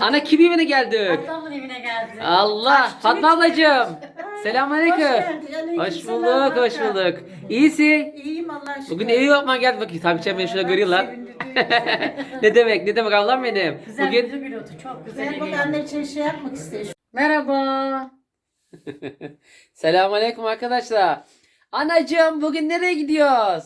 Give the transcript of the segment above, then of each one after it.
Ana kim evine geldik? Ablamın evine geldi. Allah Fatma ablacığım. Selamünaleyküm. Hoş aleykümselam, bulduk, hoş bulduk. İyisin. İyiyim Allah aşkına. Bugün evi yapman geldi bakayım. Takipçilerim beni şurada görüyorlar. ne demek, ne demek Allah'ım benim. Güzel Bugün yüzü gülüyordu. Çok güzel. Ben geliyor. anne için şey yapmak istiyorum. Merhaba. Selamünaleyküm arkadaşlar. Anacığım bugün nereye gidiyoruz?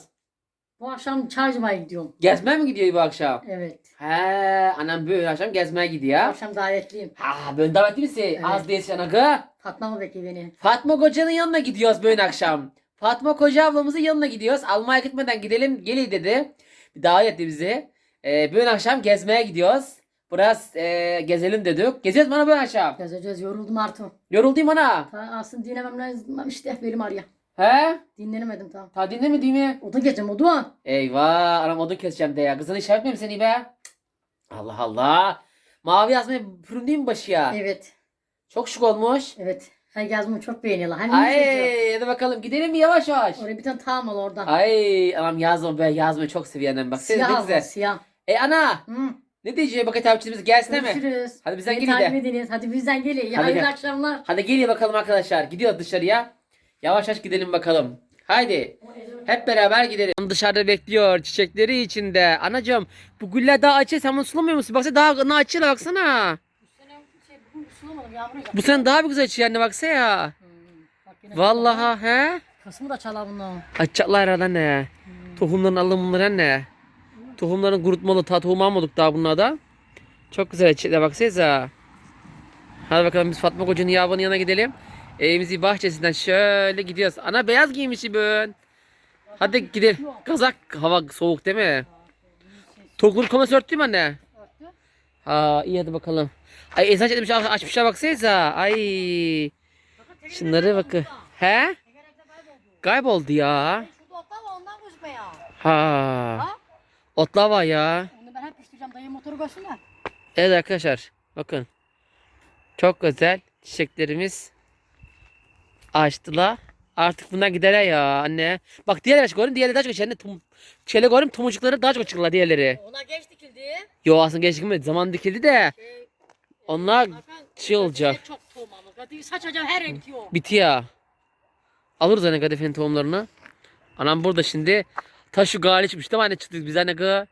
Bu akşam çarşıya gidiyorum. Gezmeye mi gidiyor bu akşam? Evet. He, anam böyle akşam gezmeye gidiyor. akşam davetliyim. Ha, böyle davetli misin? Evet. Az değilsin anakı. Fatma mı bekliyor beni? Fatma Koca'nın yanına gidiyoruz böyle akşam. Fatma Koca ablamızın yanına gidiyoruz. Almanya gitmeden gidelim geli dedi. Bir davet etti bizi. Ee, böyle akşam gezmeye gidiyoruz. Biraz e, gezelim dedik. Geziyoruz bana böyle akşam. Gezeceğiz yoruldum artık. Yoruldum ana. Ta aslında dinlemem lazım işte benim araya. He? Dinlenemedim tamam. Ta dinlemedi mi? O da gecem o da. Eyvah anam odun keseceğim de ya. Kızını işaret mi seni be? Allah Allah. Mavi yazmaya pürüm değil mi başı ya? Evet. Çok şık olmuş. Evet. Herkes bunu çok beğeniyorlar. Hani Ay hadi bakalım gidelim mi yavaş yavaş. Oraya bir tane tam al oradan. Ay anam yazma be yazmayı çok seviyorum bak. Ne Siyah al güzel. siyah. E ana Hı. ne diyeceği bakın takipçilerimiz gelsene mi? Görüşürüz. Hadi bizden Beni gelin de. takip ediniz. Hadi bizden gelin. Ya Hadi hayırlı gel. akşamlar. Hadi gelin bakalım arkadaşlar. Gidiyoruz dışarıya. Yavaş yavaş gidelim bakalım. Haydi. Hep beraber gidelim. Dışarıda bekliyor çiçekleri içinde. Anacığım bu güller daha açıyor. Sen bunu sulamıyor musun? Baksana daha ne açıyorlar baksana. Bu sene daha bir güzel açıyor anne baksana ya. Vallahi he. Kasımı da çalar bunlar. Açacaklar herhalde ne? Tohumların alımları ne? Tohumların kurutmalı ta tohum almadık daha bunlarda. Çok güzel çiçekler baksanıza. Hadi bakalım biz Fatma Koca'nın yabanın yanına gidelim. Evimizin bahçesinden şöyle gidiyoruz. Ana beyaz giymiş ben. Hadi gidelim. Kazak hava soğuk değil mi? Tokları koması örttü mü anne? Ha iyi hadi bakalım. Ay esas etmiş açmışlar baksanıza. Ay. Şunları bakın. He? Kayboldu ya. Ha. Otlar var ya. Onu ben hep pişireceğim. Dayı motoru görsünler. Evet arkadaşlar bakın. Çok güzel çiçeklerimiz açtılar. Artık bundan gider ya anne. Bak diğerleri açık görün. Diğerleri daha çok. Anne tum, şöyle görün tomurcukları daha çok açıklar diğerleri. Ona geç dikildi. Yo aslında geç dikilmedi. Zaman dikildi de. Onlar şey olacak. Çok tohum alır. Saç acaba her renk yok. Bitiyor. Alırız anne kadefenin tohumlarını. Anam burada şimdi. Ta şu gali çıkmış değil mi anne çıktık biz anne. Evet.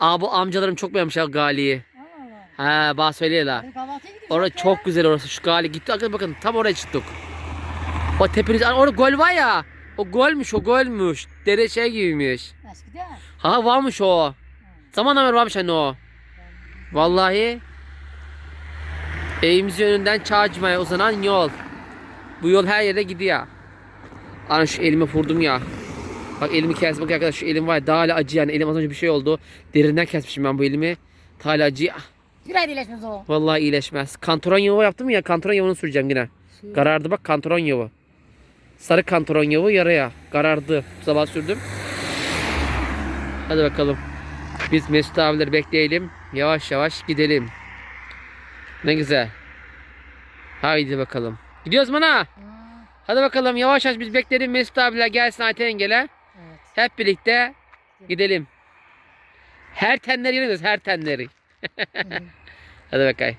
Aa bu amcalarım çok beğenmişler galiyi. Aa, He bana söylüyorlar. Orası çok güzel orası. Şu gali gitti. Bakın tam oraya çıktık. O tepeniz orada gol var ya. O golmüş o golmüş. Dere şey gibiymiş. Eskiden. Ha varmış o. Zaman haber varmış hani o. Vallahi. Evimizin önünden Çağcıma'ya uzanan yol. Bu yol her yere gidiyor. Ana şu elimi vurdum ya. Bak elimi kes bak arkadaş şu elim var ya, daha hala acı yani elim az önce bir şey oldu. Derinden kesmişim ben bu elimi. Daha hala acı. Bir ay iyileşmez o. Vallahi iyileşmez. Kantoron yağı yaptım ya kantoron yağını süreceğim yine. Karardı bak kantoron yağı. Sarı kantoron yağı yaraya. Karardı. Sabah sürdüm. Hadi bakalım. Biz Mesut abileri bekleyelim. Yavaş yavaş gidelim. Ne güzel. Haydi bakalım. Gidiyoruz mu ana? Hadi bakalım yavaş yavaş biz bekleyelim Mesut abiler gelsin Ayten Engel'e. Evet. Hep birlikte gidelim. Her tenleri yeniyoruz her tenleri. Hadi bakayım.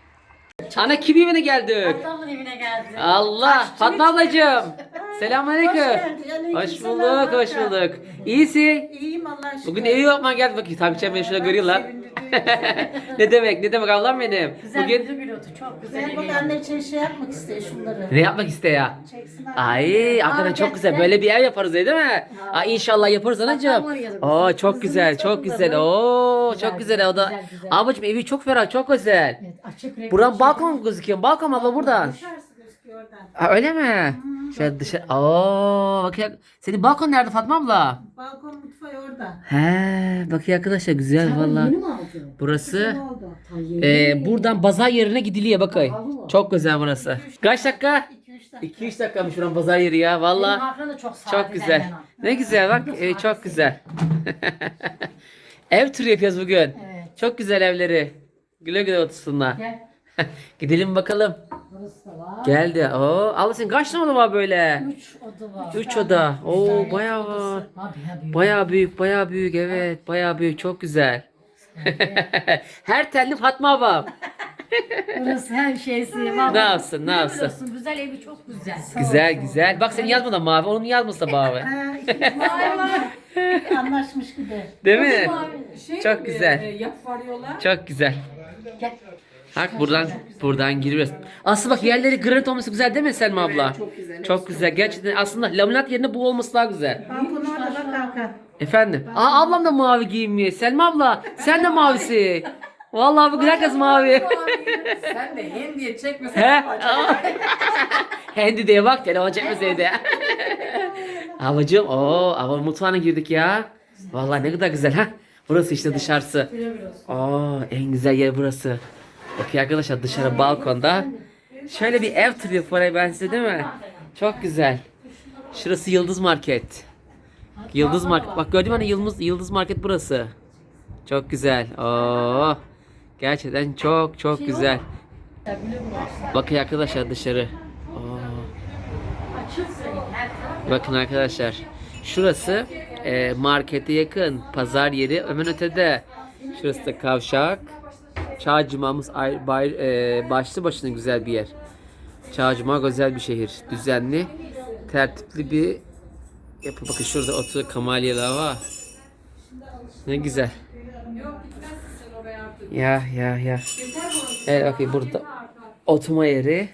Ana kim evine geldik? Ablamın evine geldi. Allah Fatma ablacığım. Selamünaleyküm. geldin, aleykümselam, Hoş bulduk, hoş bulduk. İyisin. İyiyim Allah aşkına. Bugün evi yapman geldi bakayım. Takipçilerim beni şurada görüyorlar. Ne demek, ne demek Allah'ım benim. Güzel Bugün yüzü gülüyordu. Çok güzel. Ben bak geliyor. anne için şey yapmak istiyorum şunları. ne yapmak iste ya? Çeksin Ay hakikaten çok güzel. Böyle bir ev yaparız değil mi? Ay inşallah yaparız anacığım. Oo çok güzel, çok güzel. Oo Güzel, çok güzel güzel, o da. güzel, güzel. Ablacığım evi çok ferah, çok güzel. Evet, açık renk. Buran balkon mu gözüküyor? Balkon abla buradan. Dışarısı gözüküyor oradan. Ha, öyle mi? Şöyle dışarı. Oo bak ya. Senin balkon nerede Fatma abla? Balkon mutfağı orada. He bak ya arkadaşlar güzel Sen valla. Yeni mi aldın? Burası e, buradan pazar yerine gidiliyor bakay. Çok güzel burası. Kaç dakika? 2-3 dakika. 2-3 dakikamış şuran pazar yeri ya valla. Çok. Çok güzel. Ne güzel bak ev çok güzel. Ev turu yapıyoruz bugün. Evet. Çok güzel evleri. Güle güle otursunlar. Gel. Gidelim bakalım. Burası da var. Geldi. Oo, Allah sen kaç tane oda var böyle? Üç oda var. 3 oda. Oo bayağı var. Abi abi. Bayağı büyük, bayağı büyük. Evet, bayağı büyük. Çok güzel. Her telli Fatma abam. Burası her şeysi. Vallahi. Ne yapsın, ne Güzel yapsın? Güzel evi çok güzel. Güzel güzel. Bak senin yazmadan mavi, onun yazması da mavi. Ha, ikimiz anlaşmış gibi. Değil mi? Şey Çok mi, güzel. e, Yap varıyorlar. Çok güzel. Bak buradan buradan giriyoruz. Aslında bak yerleri granit olması güzel değil mi Selma abla? çok güzel. Çok güzel. Gerçekten aslında laminat yerine bu olması daha güzel. Balkon orada bak Hakan. Efendim. Aa ablam da mavi giyinmiyor. Selma abla sen de mavisi. Vallahi bugün herkes mavi. Sen de hem diye çekmesen. He? Aa. Hendi diye bak telefon çekmeseydi. Abacığım o ama mutfağına girdik ya. Vallahi ne kadar güzel ha. Burası işte dışarısı. Aa en güzel yer burası. Okey arkadaşlar dışarı balkonda. Şöyle bir ev turu yapayım ben size değil mi? Çok güzel. Şurası Yıldız Market. Yıldız Market. Bak gördün mü hani Yıldız, Yıldız Market burası. Çok güzel. Oo. Gerçekten çok çok güzel. Bakın arkadaşlar dışarı. Oo. Bakın arkadaşlar. Şurası e, markete yakın. Pazar yeri hemen ötede. Şurası da kavşak. Çağcımamız e, başlı başına güzel bir yer. Çağcıma güzel bir şehir. Düzenli, tertipli bir yapı. Bakın şurada otu kamalyeler var. Ne güzel. Ya ya ya. Evet bakın burada oturma yeri.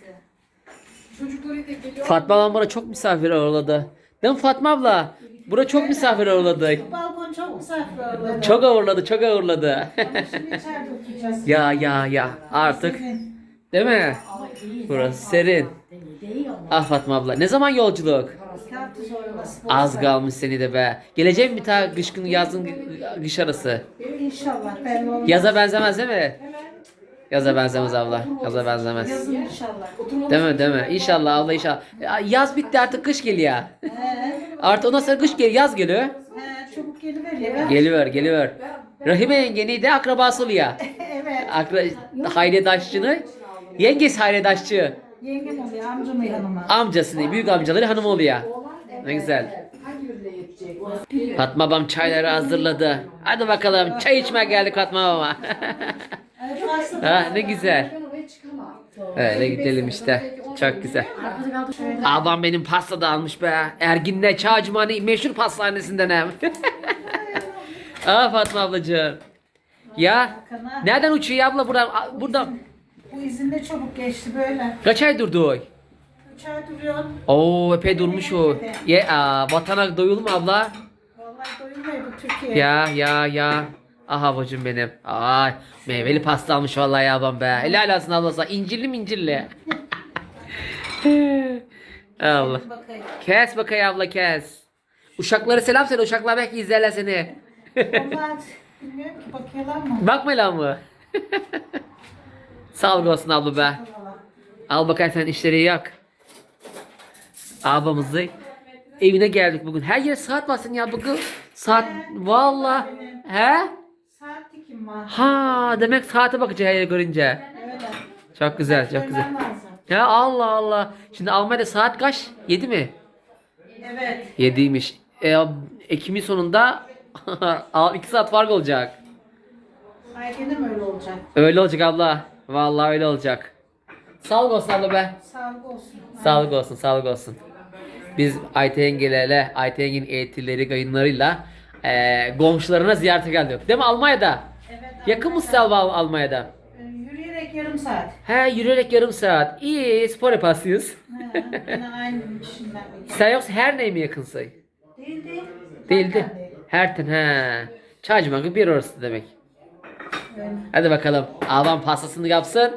Fatma ablam bana çok misafir ağırladı. Değil mi Fatma abla? Bura çok misafir ağırladık. Balkon çok misafir orada. Çok ağırladı, çok ağırladı. Şimdi içeride oturacağız. ya ya ya artık değil mi? Burası serin. Ah Fatma abla ne zaman yolculuk? İki hafta sonra nasip Az kalmış seni de be. Geleceğim bir tane kış günü yazın kış arası. İnşallah ben olmaz. Yaza benzemez değil mi? Yaza benzemez abla. Yaza benzemez. Yazın inşallah. Değil mi değil mi? İnşallah abla inşallah. Ya, Yaz bitti artık kış geliyor. He, Artık ondan sonra kış geliyor yaz geliyor. he, çabuk geliveriyor. Geliver geliver. Rahime yengenin de akrabası oluyor. evet. Akra Hayri Daşçı'nın yengesi Hayri Daşçı. Yengem oluyor amcamın yanıma. Amcasını, büyük amcaları hanım oluyor. Ne güzel. Fatma babam çayları hazırladı. Hadi bakalım çay içmeye geldik Fatma pasta ha, ne güzel. Öyle gidelim işte. Çok güzel. Ablam benim pasta da almış be. Ergin'de Çağcımani meşhur pastanesinden hem. Aa Fatma ablacığım. Ya nereden uçuyor abla buradan? A- Buradan Bu izin de çabuk geçti böyle. kaç ay durdu o? Ay duruyor. Oo epey durmuş o. Ye aa, vatana doyulur mu abla? Vallahi doyulmuyor bu Türkiye. Ya ya ya. Aha bacım benim. Ay meyveli pasta almış vallahi ablam be. Helal olsun ablası. İncirli mi incirli? Allah. Bakayım. Kes bakayım abla kes. Uşaklara selam söyle. Uşaklar belki izlerler seni. Onlar bilmiyorum ki bakıyorlar mı? Bakma lan mı? Sağlık olsun abla be. Al bakayım sen işleri yak. Abamızı evine geldik bugün. Her yere saat basın ya bugün. Saat valla. He? Saat dikim var. Ha demek saate bakacak her yere görünce. Öyle. Çok güzel çok güzel. Ya Allah Allah. Şimdi Almanya'da saat kaç? 7 mi? Evet. 7'ymiş. E, Ekim'in sonunda 2 saat fark olacak. Ay gene mi öyle olacak? Öyle olacak abla. Vallahi öyle olacak. Sağlık olsun abla be. Sağlık olsun. Sağlık olsun, sağlık olsun. Biz Ayten yengelerle, Ayten yengenin eğitimleri, kayınlarıyla eee komşularına ziyarete geldik. Değil mi Almanya'da? Evet. Yakın mısın Almanya'da? Yürüyerek yarım saat. He yürüyerek yarım saat. İyi spor yaparsınız. Aynı. Sen yoksa her neye mi yakınsın? Değil değil. Değildi. Herten he. Çaycımakı bir orası demek. Öyle. Hadi bakalım. Abam pastasını yapsın.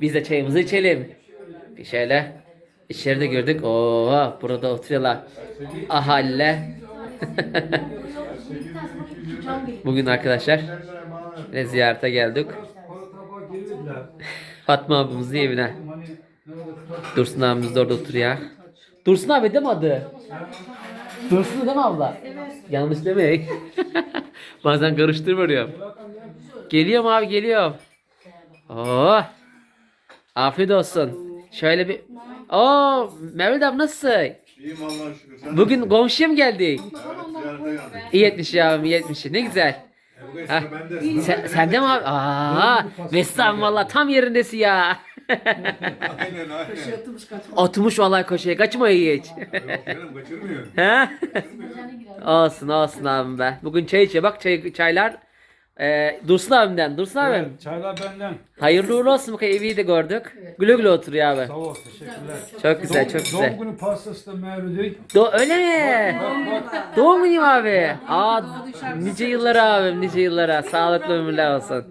Biz de çayımızı içelim. Bir şöyle. İçeride gördük. Oo, burada oturuyorlar. Ahalle. Bugün arkadaşlar ne ziyarete geldik. Fatma abimizin evine. Dursun abimiz de orada oturuyor. Dursun abi değil mi adı? Dursun değil mi abla? Yanlış demeyin. Bazen karıştırmıyorum. Geliyorum abi geliyorum. Oo. Afiyet olsun. Şöyle bir... Oo, Mevlüt abi nasılsın? İyiyim Allah'a şükür. Sen Bugün komşuya mı geldik? Evet, ziyarete. İyi etmiş ya, iyi etmiş. Ne güzel. Heh. bende. Sen, bende. sen de mi abi? Aa, Mesut abi valla tam yerindesi ya. Aynen aynen. Atılmış kaçma. Atmış vallahi koşuya. Kaçmayı hiç. Yok canım kaçırmıyor. He? olsun olsun abim be. Bugün çay içiyor. Bak çay, çaylar. Ee, Dursun abimden. Dursun abi. Evet, çaylar benden. Hayırlı uğurlu olsun. Bakın evi de gördük. Güle güle oturuyor abi. Sağ ol, teşekkürler. Çok güzel Doğum- çok güzel. Doğum günü pastası da Mevlüt'ü. Do öyle mi? Bak bak. Doğum günü abi? Aa, nice yıllara abim nice yıllara. Sağlıklı ömürler olsun.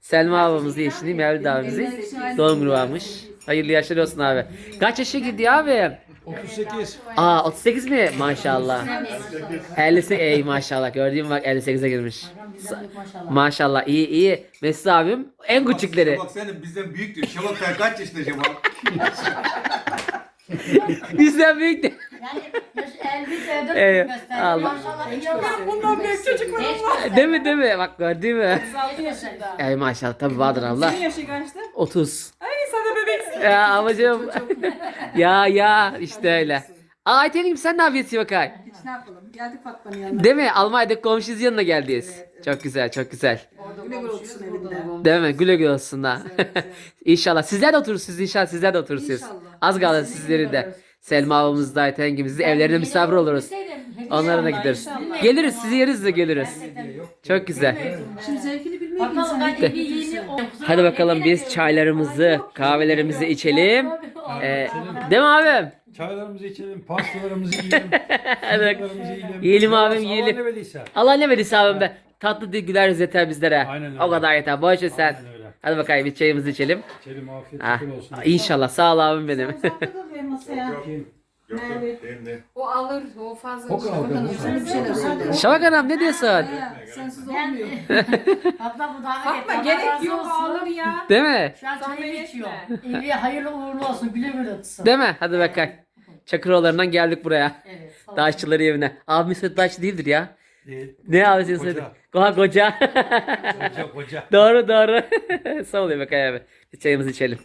Selma ablamız diye şimdi Mevlüt abimizin doğum günü varmış. Hayırlı yaşlar olsun abi. Kaç yaşa gidiyor abi? 38. Aa 38 mi? Maşallah. 58 ey maşallah. Gördüğüm bak 58'e girmiş. Maşallah. Maşallah iyi iyi. Mesut abim en küçükleri. Bak senin bizden büyük diyor. Şevak Kaya kaç yaşında Şevak? Bizden büyük de. Yani yaş 50 evde Evet, gösterdi. Allah. Maşallah. Bundan büyük çocuklarım var. Değil mi değil mi? Bak gördün mü? 6 yaşında. Ey maşallah tabii vardır Allah. Senin yaşın kaçtı? 30. Ay sen. Ya amacım. ya ya işte öyle. Aa Ayten'im sen ne yapıyorsun bakay? Hiç ne yapalım? Geldik Fatma'nın yanına. Değil mi? Almanya'daki komşunuz yanına geldiyiz. Çok güzel çok güzel. Güle güle otursun evinde. Değil mi? Güle güle olsunlar. inşallah. Sizler de oturursunuz inşallah. Sizler de oturursunuz. İnşallah. Az kaldı sizleri de. Selma ablamız da Ayten'imiz de evlerine misafir oluruz. Onlara da gideriz. Geliriz. Sizi yeriz de geliriz. Çok güzel. Şimdi zevkini Bakalım bir yeni Hadi bakalım biz çaylarımızı, kahvelerimizi içelim. Ee, değil mi abim? Çaylarımızı içelim, pastalarımızı yiyelim. Çocuklarımızı yiyelim. Yiyelim abim, Allah yiyelim. ne verdiyse. Allah ne verirse abim be. Tatlı dil güler yüz yeter bizlere. Aynen öyle. O kadar yeter. Boş ver sen. Aynen öyle. Hadi bakayım bir çayımızı içelim. İçelim afiyet Ah, olsun. inşallah sağ ol abim benim. Uzakta dur benim masaya. Yok yok değil ne? O alır, o fazla. Çok aldı, Bakalım, bu sen bir şeyler söyle. Şabak Hanım ne diyorsun? Sensiz olmuyor. Abla bu daha Fatma gerek yok alır ya. Değil mi? Şu an çayı içiyor. Evi hayırlı uğurlu olsun. Güle güle tutsun. Değil mi? Hadi bakalım. Çakıroğullarından geldik buraya. Evet. Daşçıları evine. Abim Mesut Daşçı değildir ya. Değil. Ne abi sen Koca. söyle. Koca koca. Koca koca. doğru doğru. Sağ ol bakayım abi. Çayımızı içelim.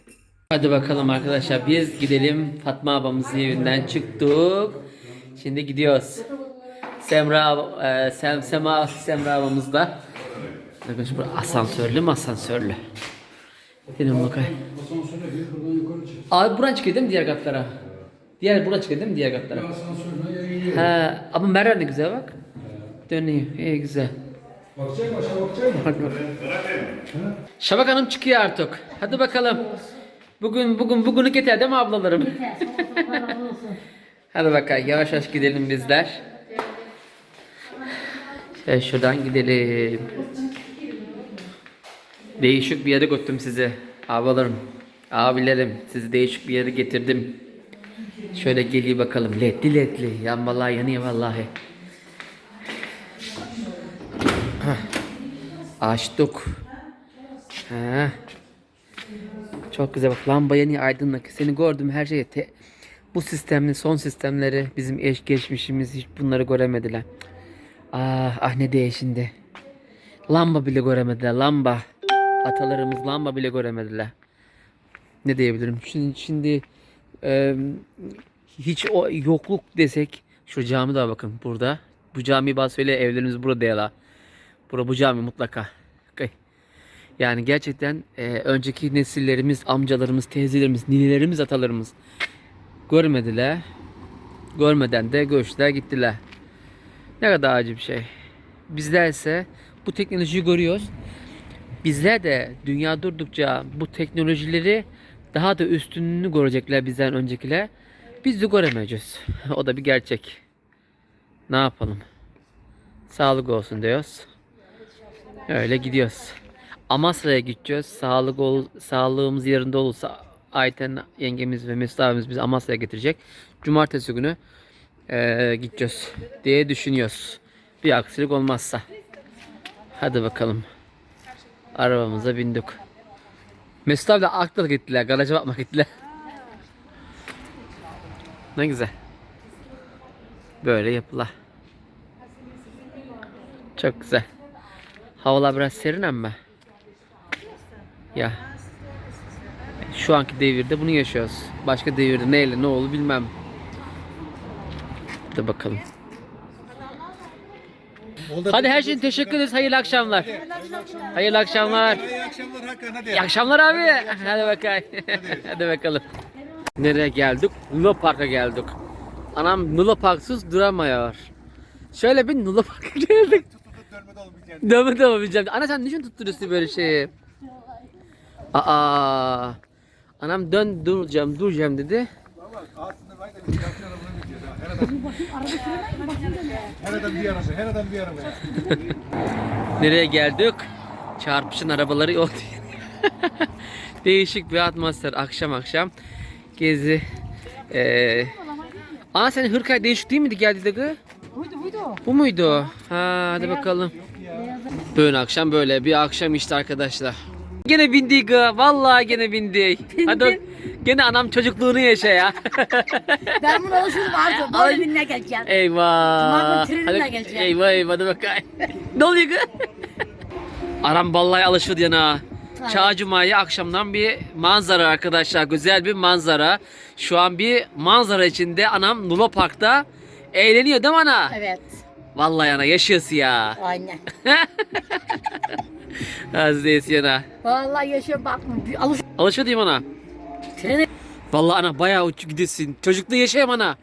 Hadi bakalım arkadaşlar biz gidelim Fatma abamızın evinden çıktık. Şimdi gidiyoruz. Semra e, Sem, Sema Semra abamız da. Arkadaşlar bu asansörlü mü asansörlü? Gidelim bakayım. Abi buradan çıkıyor değil mi diğer katlara? Diğer buradan çıkıyor değil mi diğer katlara? He, ama merdiven de güzel bak. Dönüyor. İyi güzel. Bakacak mı? Aşağı bakacak mı? Bak bak. Şabak Hanım çıkıyor artık. Hadi bakalım. Bugün bugün bugünlük yeter değil mi ablalarım? Yeter. Hadi bakalım yavaş yavaş gidelim bizler. Şöyle şuradan gidelim. Değişik bir yere götürdüm sizi. Ablalarım, abilerim sizi değişik bir yere getirdim. Şöyle geliyor bakalım. Ledli ledli. Yan vallahi yanıyor vallahi. Açtık. Ha. Çok güzel bak lamba yanıyor aydınlık. Seni gördüm her şeye. Te- bu sistemin son sistemleri bizim eş geçmişimiz hiç bunları göremediler. Ah ah ne diye şimdi. Lamba bile göremediler lamba. Atalarımız lamba bile göremediler. Ne diyebilirim? Şimdi, şimdi e, hiç o yokluk desek şu cami de bakın burada. Bu cami bazı söyle evlerimiz burada değil ha. Bura bu cami mutlaka. Yani gerçekten e, önceki nesillerimiz, amcalarımız, teyzelerimiz, ninelerimiz, atalarımız görmediler. Görmeden de göçler gittiler. Ne kadar acı bir şey. Bizler ise bu teknolojiyi görüyoruz. Bizler de dünya durdukça bu teknolojileri daha da üstünlüğünü görecekler bizden öncekiler. Biz de göremeyeceğiz. O da bir gerçek. Ne yapalım? Sağlık olsun diyoruz. Öyle gidiyoruz. Amasra'ya gideceğiz. Sağlık ol, sağlığımız yerinde olursa Ayten yengemiz ve Mesut abimiz bizi Amasra'ya getirecek. Cumartesi günü eee, gideceğiz diye düşünüyoruz. Bir aksilik olmazsa. Hadi bakalım. Arabamıza bindik. Mesut abi de akla gittiler. Garaja bakmak gittiler. Ne güzel. Böyle yapılar. Çok güzel. Havalar biraz serin ama. Ya. Şu anki devirde bunu yaşıyoruz. Başka devirde neyle ne olur bilmem. Hadi bakalım. Hadi her şeyin teşekkür ederiz. Hayırlı akşamlar. Hayırlı akşamlar. İyi akşamlar Hakan hadi. İyi akşamlar abi. Hadi bakalım. Hadi bakalım. Nereye geldik? Nula Park'a geldik. Anam Nula Park'sız duramıyor. Şöyle bir Nula Park'a geldik. Dövme de olabileceğim. Ana sen niçin tutturuyorsun böyle şeyi? Aa. Anam dön duracağım duracağım dedi. Valla aslında ben de bir yakın arabadan gideceğiz ha. Her adam. Her adam bir arası, her adam bir araba. Nereye geldik? Çarpışın arabaları yol. Değişik bir atmosfer akşam akşam. Gezi. Ee, Ana senin hırkay değişik değil miydi geldi de Buydu buydu. Bu muydu? Ha hadi bakalım. Böyle akşam böyle bir akşam işte arkadaşlar. Gene bindik. Vallahi gene bindik. Hadi gene anam çocukluğunu yaşa ya. Ben bunu alışırım artık. Böyle binine geleceğim. eyvah. Hadi- geleceğim. Eyvah eyvah hadi bakayım. ne oluyor gı? Aram vallahi alışırdı yana. Çağ Cuma'yı akşamdan bir manzara arkadaşlar. Güzel bir manzara. Şu an bir manzara içinde anam Nula Park'ta eğleniyor değil mi ana? Evet. Vallahi ana yaşıyorsun ya. Aynen. Aziz yana. Vallahi yaşıyorum bak. bir Alış. Alışıyor diyeyim ana. Trene Vallahi ana bayağı uç gidesin. Çocukluğu yaşayayım ana.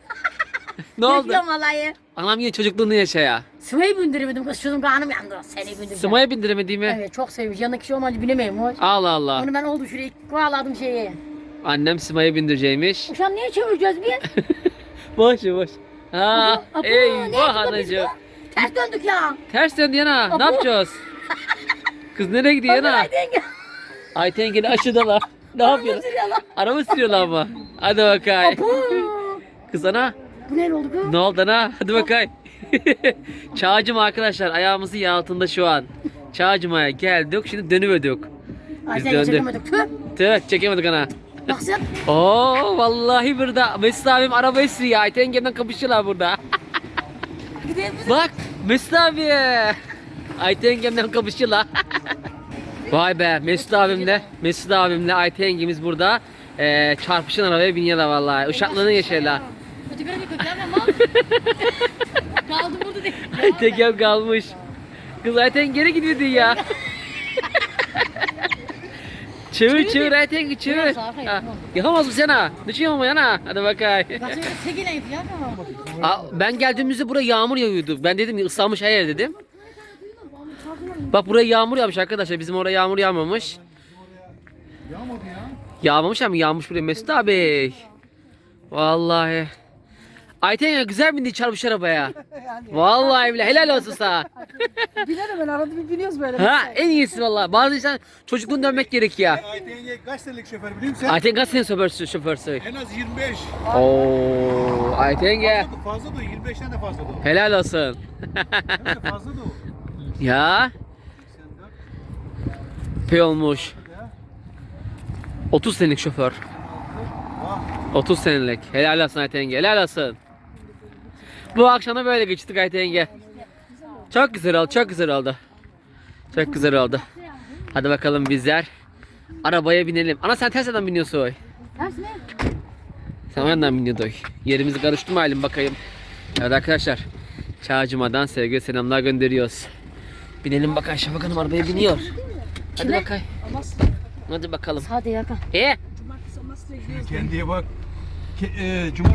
ne oldu? Yaşıyorum vallahi. Anam yine çocukluğunu yaşa ya. Sımayı bindiremedim kız. Şunun kanım yandı. Seni bindireceğim. Sımaya bindiremediğimi. Evet çok seviyorum. Yanındaki şey olmayınca binemeyim. Hoş. Allah Allah. Onu ben oldu şuraya bağladım şeye. Annem Sımaya bindireceğimiş. Uşam niye çevireceğiz bir? boş boş. Ha, Apo, ne eyvah biz anacığım. bu? Ters döndük ya. Ters döndü yana. Ne yapacağız? Kız nereye gidiyor yenge. Ayten gene aşıdalar. Ne sürüyorlar. Araba sürüyorlar ama. Hadi bakayım. Apo. Kız ana. Bu ne oldu kız? Ne oldu ana? Hadi bakayım. Çağcım arkadaşlar ayağımızın altında şu an. Çağcıma'ya geldik şimdi dönüverdik. Biz sen döndük. çekemedik. Tüh. Evet çekemedik ana. Bak sen. Oo vallahi burada Mesut abim araba sürüyor. Aytengem'den kapışıyorlar burada. Gidelim. Bak Mesut abi. Aytengem'den kapışıyorlar. Vay be Mesut abimle Mesut abimle Aytengemiz burada. Ee, çarpışın arabaya biniyorlar vallahi. Uşaklığını yaşıyorlar. Ötekine bir köklenme mal. Kaldı burada değil. Aytengem kalmış. Kız Ayten geri gidiyordu ya. çevir çevir Ayten çevir. Biraz arkaya, Ha, tamam. Yapamaz mısın yana? Niçin ama yana? Hadi bakayım. Bak sen ya ama. Aa, ben geldiğimizde buraya yağmur yağıyordu. Ben dedim ıslanmış her yer dedim. Bak buraya yağmur yağmış arkadaşlar. Bizim oraya yağmur yağmamış. Yağmadı ya. Yağmamış ama yağmış buraya Mesut abi. Vallahi. Ayten ya güzel bindi çarpış arabaya. Vallahi bile helal olsun sana. Bilerim ben arada bir biniyoruz böyle. Ha en iyisi vallahi. Bazı insan çocukluğunu dönmek gerekiyor. Ayten yenge kaç senelik şoför biliyor musun? Ayten kaç senin şoförsü? şoförsü? En az 25. Oo, Ayten gel. Fazla da 25'ten de fazla da. Helal olsun. Hem de fazla da o. ya. Pey olmuş. 30 senelik şoför. 30 senelik. Helal olsun Ayten yenge. Helal olsun. Bu akşama böyle geçtik Ayten yenge. Çok güzel oldu. Çok güzel oldu. Çok güzel oldu. Hadi bakalım bizler. Arabaya binelim. Ana sen ters yerden biniyorsun oy. Ters ne? Sen yandan biniyordu oy. Yerimizi karıştırmayalım bakayım. Evet arkadaşlar. Çağcıma'dan sevgi selamlar gönderiyoruz. Binelim bakalım Şafak Hanım arabaya biniyor. Hadi bakayım. Hadi bakalım. Hadi yaka. E? Kendiye bak. Ke, e, Cuma